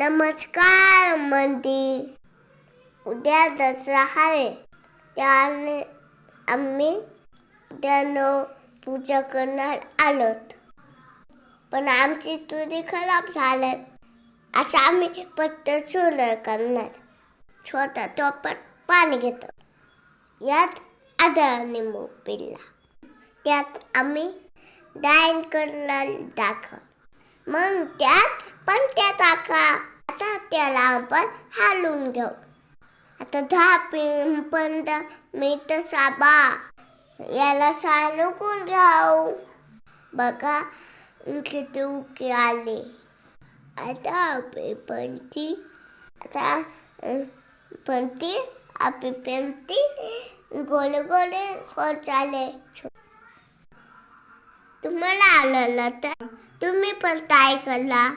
नमस्कार मंदी. उद्या दसरा आहे. त्याने आम्ही त्यानं पूजा करणार आलोत. पण आमची तुरी खराब झाल्या असं आम्ही पत्तर सोलर करणार. छोटा तो पण पाणी घेतो. यात आधा निंबू पिल्ला. त्यात आम्ही डायन करणार दाखव मग त्यात पण टाका आता त्याला आपण हालून घेऊ. आता दहा पर्यंत मी तर साबा याला सांगून घेऊ. बघा किती उके आले. आता पेपरची आता अं, पंती आपली पेंती गोले गोले होत चाले तुम्हाला आलं तर तुम्ही पण काय करा.